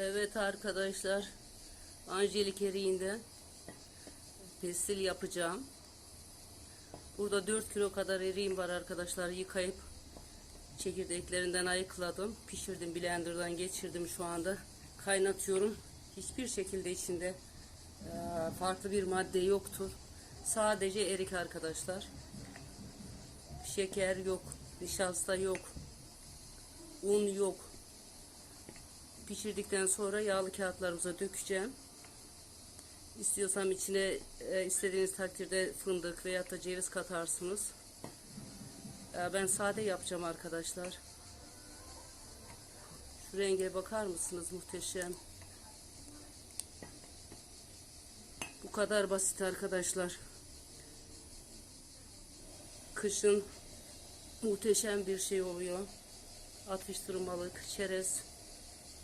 Evet arkadaşlar. Angelik eriğinde pestil yapacağım. Burada 4 kilo kadar eriğim var arkadaşlar. Yıkayıp çekirdeklerinden ayıkladım. Pişirdim blenderdan geçirdim şu anda. Kaynatıyorum. Hiçbir şekilde içinde e, farklı bir madde yoktur. Sadece erik arkadaşlar. Şeker yok. Nişasta yok. Un yok. Pişirdikten sonra yağlı kağıtlarımıza dökeceğim. İstiyorsam içine e, istediğiniz takdirde fındık veya da ceviz katarsınız. E, ben sade yapacağım arkadaşlar. Şu renge bakar mısınız? Muhteşem. Bu kadar basit arkadaşlar. Kışın muhteşem bir şey oluyor. Atıştırmalık, çerez,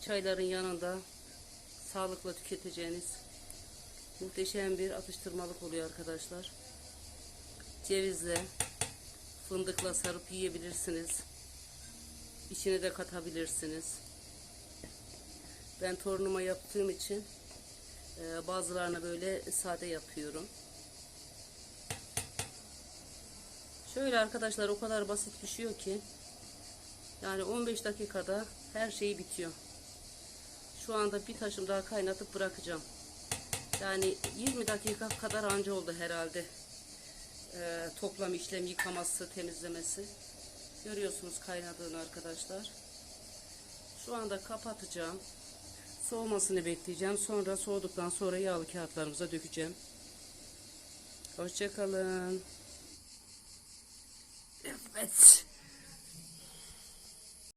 çayların yanında sağlıkla tüketeceğiniz muhteşem bir atıştırmalık oluyor arkadaşlar. Cevizle, fındıkla sarıp yiyebilirsiniz. İçine de katabilirsiniz. Ben torunuma yaptığım için e, bazılarına böyle sade yapıyorum. Şöyle arkadaşlar o kadar basit pişiyor ki yani 15 dakikada her şey bitiyor. Şu anda bir taşım daha kaynatıp bırakacağım. Yani 20 dakika kadar anca oldu herhalde. Ee, toplam işlem yıkaması, temizlemesi. Görüyorsunuz kaynadığını arkadaşlar. Şu anda kapatacağım. Soğumasını bekleyeceğim. Sonra soğuduktan sonra yağlı kağıtlarımıza dökeceğim. Hoşçakalın. Evet.